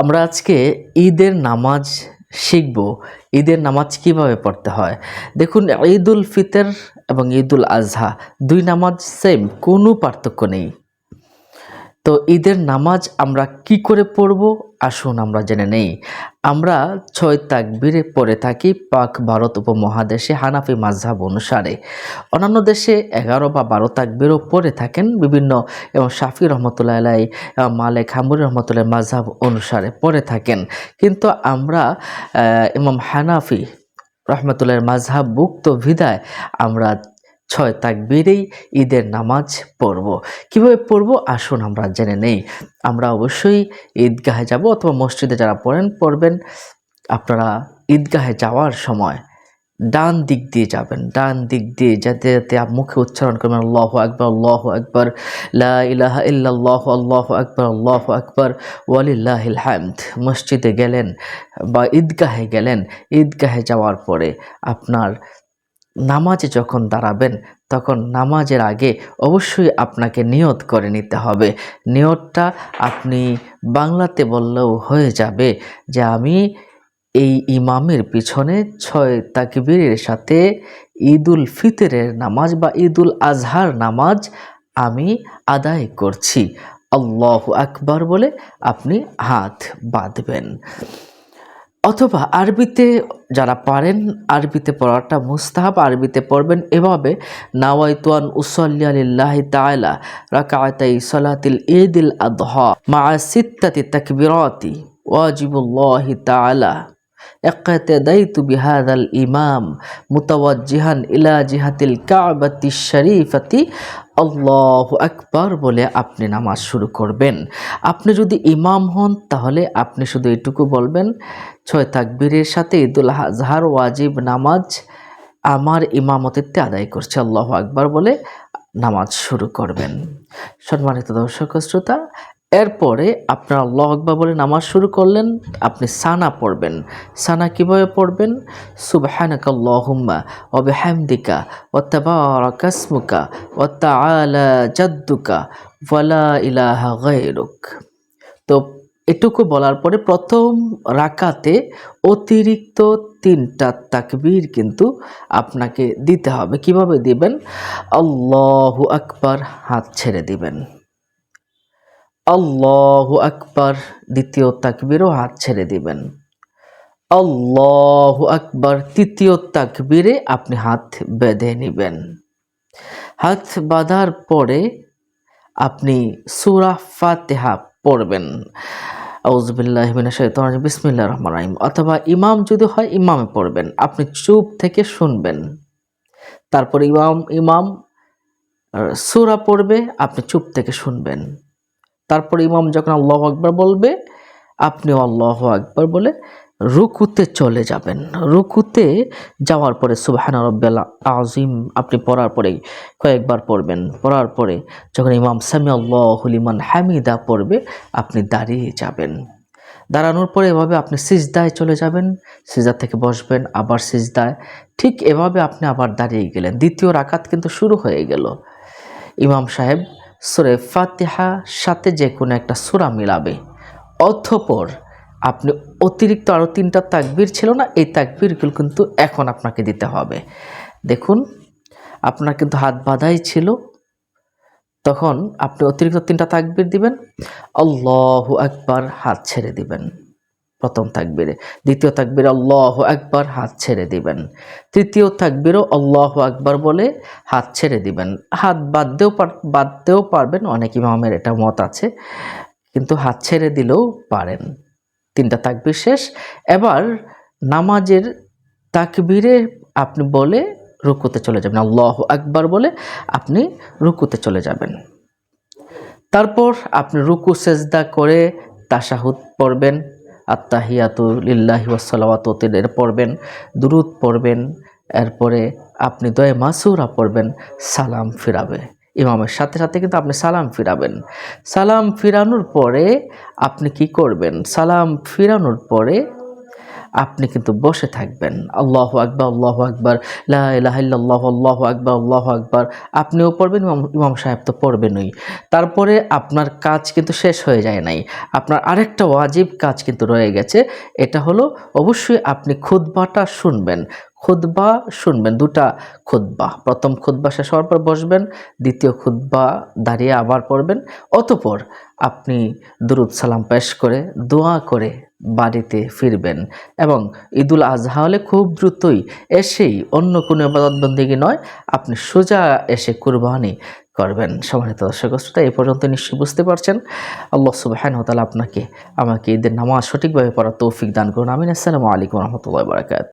আমরা আজকে ঈদের নামাজ শিখব। ঈদের নামাজ কীভাবে পড়তে হয়? দেখুন ঈদ উল ফিতর এবং ঈদ উল আজহা, দুই নামাজ সেম কোনো পার্থক্য নেই। তো ঈদের নামাজ আমরা কি করে পড়ব? আসুন আমরা জেনে নেই। আমরা ছয় তাকবিরে পড়ে থাকি পাক ভারত উপমহাদেশে হানাফি মাঝহাব অনুসারে। অন্যান্য দেশে এগারো বা বারো তাকবিরও পড়ে থাকেন বিভিন্ন এবং শাফি রহমতুল্লাহ আলাই এবং মালেক হামুর রহমতুল্লাহ মাঝহাব অনুসারে পড়ে থাকেন। কিন্তু আমরা ইমাম হানাফি রহমতুল্লাহ মাঝহাব মুক্ত ভিদায় আমরা ছয় তাকবীরেই ঈদের নামাজ পড়ব। কীভাবে পড়ব? আসুন আমরা জেনে নেই। আমরা অবশ্যই ঈদগাহে যাব অথবা মসজিদে যারা পড়েন, পড়বেন। আপনারা ঈদগাহে যাওয়ার সময় ডান দিক দিয়ে যাবেন। ডান দিক দিয়ে যাতে যাতে মুখে উচ্চারণ করবেন, আল্লাহ আকবর আল্লাহ আকবর, লা ইলাহা ইল্লাল্লাহ, আল্লাহ আকবর আল্লাহ আকবর, ওয়ালিল্লাহিল হামদ। মসজিদে গেলেন বা ঈদগাহে গেলেন, ঈদগাহে যাওয়ার পরে আপনার নামাজে যখন দাঁড়াবেন, তখন নামাজের আগে অবশ্যই আপনাকে নিয়ত করে নিতে হবে। নিয়তটা আপনি বাংলাতে বললেও হয়ে যাবে যে আমি এই ইমামের পিছনে ছয় তাকবীরের সাথে ঈদুল ফিতরের নামাজ বা ঈদুল আজহার নামাজ আমি আদায় করছি। আল্লাহ আকবার বলে আপনি হাত বাঁধবেন। অথবা আরবিতে যারা পারেন, আরবিতে পড়াটা মুস্তাহাব, আরবিতে পড়বেন এভাবে, নাওয়াইতুয়ান উসল্লি তায়লা রাকাতাই সলাতিল ঈদিল আদহা মা সিত্তাতি তাকবিরতি ওয়াজিবুল্লাহি তাআলা। اقتديت بهذا الإمام متوجها إلى جهة الكعبة الشريفة আল্লাহ আকবার বলে আপনি নামাজ শুরু করবেন আপনি যদি ইমাম হন তাহলে আপনি শুধু এটুকু বলবেন ছয় তাকবীরের সাথে ঈদুল আজহার ওয়াজিব নামাজ আমার ইমামতিত্বে আদায় করছে আল্লাহ আকবার বলে নামাজ শুরু করবেন সম্মানিত দর্শক শ্রোতা এরপরে আপনার আল্লাহ আকবার বলে নামাজ শুরু করলেন, আপনি সানা পড়বেন। সানা কীভাবে পড়বেন? সুবহানাকা আল্লাহুম্মা ওয়া বিহামদিকা ওয়া তাবারাকা ইসমুকা ওয়া তাআলা জাদ্দুকা ওয়ালা ইলাহা গায়রুক। তো এটুকু বলার পরে প্রথম রাকাতে অতিরিক্ত তিনটা তাকবীর কিন্তু আপনাকে দিতে হবে। কীভাবে দিবেন? আল্লাহু আকবার, হাত ছেড়ে দিবেন। আল্লাহু আকবার দ্বিতীয় তাকবীরও হাত ছেড়ে দিবেন। আল্লাহু আকবার তৃতীয় তাকবীরে আপনি হাত বেঁধে নেবেন। হাত বাঁধার পরে আপনি সুরা ফাতেহা পড়বেন। বিসমিল্লাহ রহমান রাহিম। অথবা ইমাম যদি হয় ইমামে পড়বেন। আপনি চুপ থেকে শুনবেন। তারপর ইমাম ইমাম সুরা পড়বে, আপনি চুপ থেকে শুনবেন। তারপর ইমাম যখন আল্লাহ আকবার বলবে, আপনিও আল্লাহ আকবার বলে রুকুতে চলে যাবেন। রুকুতে যাওয়ার পরে সুবাহান রব্বাল আজিম আপনি পড়ার পরে কয়েকবার পড়বেন। পড়ার পরে যখন ইমাম সামি আল্লাহ লিমান হামিদা পড়বে, আপনি দাঁড়িয়ে যাবেন। দাঁড়ানোর পরে এভাবে আপনি সিজদায় চলে যাবেন, সিজদা থেকে বসবেন, আবার সিজদায়। ঠিক এভাবে আপনি আবার দাঁড়িয়ে গেলেন। দ্বিতীয় রাকাত কিন্তু শুরু হয়ে গেল। ইমাম সাহেব সুরে ফাতিহা সাথে যে কোনো একটা সুরা মিলাবে। অথপর আপনি অতিরিক্ত আরও তিনটা তাকবির ছিল না, এই তাকবিরগুলো কিন্তু এখন আপনাকে দিতে হবে। দেখুন, আপনার কিন্তু হাত বাঁধাই ছিল। তখন আপনি অতিরিক্ত তিনটা তাকবির দিবেন। আল্লাহু আকবার, হাত ছেড়ে দিবেন। প্রথম তাকবীরে। দ্বিতীয় তাকবীরে আল্লাহ আকবার, হাত ছেড়ে দিবেন। তৃতীয় তাকবীরও আল্লাহ আকবার বলে হাত ছেড়ে দিবেন। হাত বাঁধতেও বাঁধতেও পারবেন, অনেক ইমামের এটা মত আছে, কিন্তু হাত ছেড়ে দিলেও পারেন। তিনটা তাকবীর শেষ। এবার নামাজের তাকবীরে আপনি বলে রুকুতে চলে যাবেন। আল্লাহ আকবার বলে আপনি রুকুতে চলে যাবেন। তারপর আপনি রুকু, সেজদা করে তাশাহুদ পড়বেন। আত্মাহিয়াতু লিল্লাহি পড়বেন, দুরুদ পড়বেন, এরপরে আপনি দয়ে মাসুরা পড়বেন, সালাম ফিরাবে। ইমামের সাথে সাথে কিন্তু আপনি সালাম ফিরাবেন। সালাম ফিরানোর পরে আপনি কি করবেন? সালাম ফিরানোর পরে আপনি কিন্তু বসে থাকবেন। আল্লাহ আকবর আল্লাহ আকবর লাহ আল্লাহ আকবর আল্লাহ আকবর। আপনিও পড়বেন, ইমাম সাহেব তো পড়বেনই। তারপরে আপনার কাজ কিন্তু শেষ হয়ে যায় নাই। আপনার আরেকটা ওয়াজিব কাজ কিন্তু রয়ে গেছে। এটা হলো অবশ্যই আপনি খুদবাটা শুনবেন। খুদবা শুনবেন, দুটা খুদবা প্রথম খুদবা শেষ হওয়ার পর বসবেন, দ্বিতীয় খুদবা দাঁড়িয়ে আবার পড়বেন। অতপর আপনি দুরুদ সালাম পেশ করে, দোয়া করে বাড়িতে ফিরবেন। এবং ঈদুল আজহা হলে খুব দ্রুতই এসেই অন্য কোনো আবাদতবন্দিগি নয়, আপনি সোজা এসে কুরবানি করবেন। সম্মানিত দর্শক শ্রোতা, এ পর্যন্ত নিশ্চয়ই বুঝতে পারছেন। আল্লাহ সুবাহান হতালা আপনাকে আমাকে ঈদের নামাজ সঠিকভাবে পড়ার তৌফিক দান করুন। আমিন। আসসালামু আলাইকুম রহমতুল্লাহ বারাকাত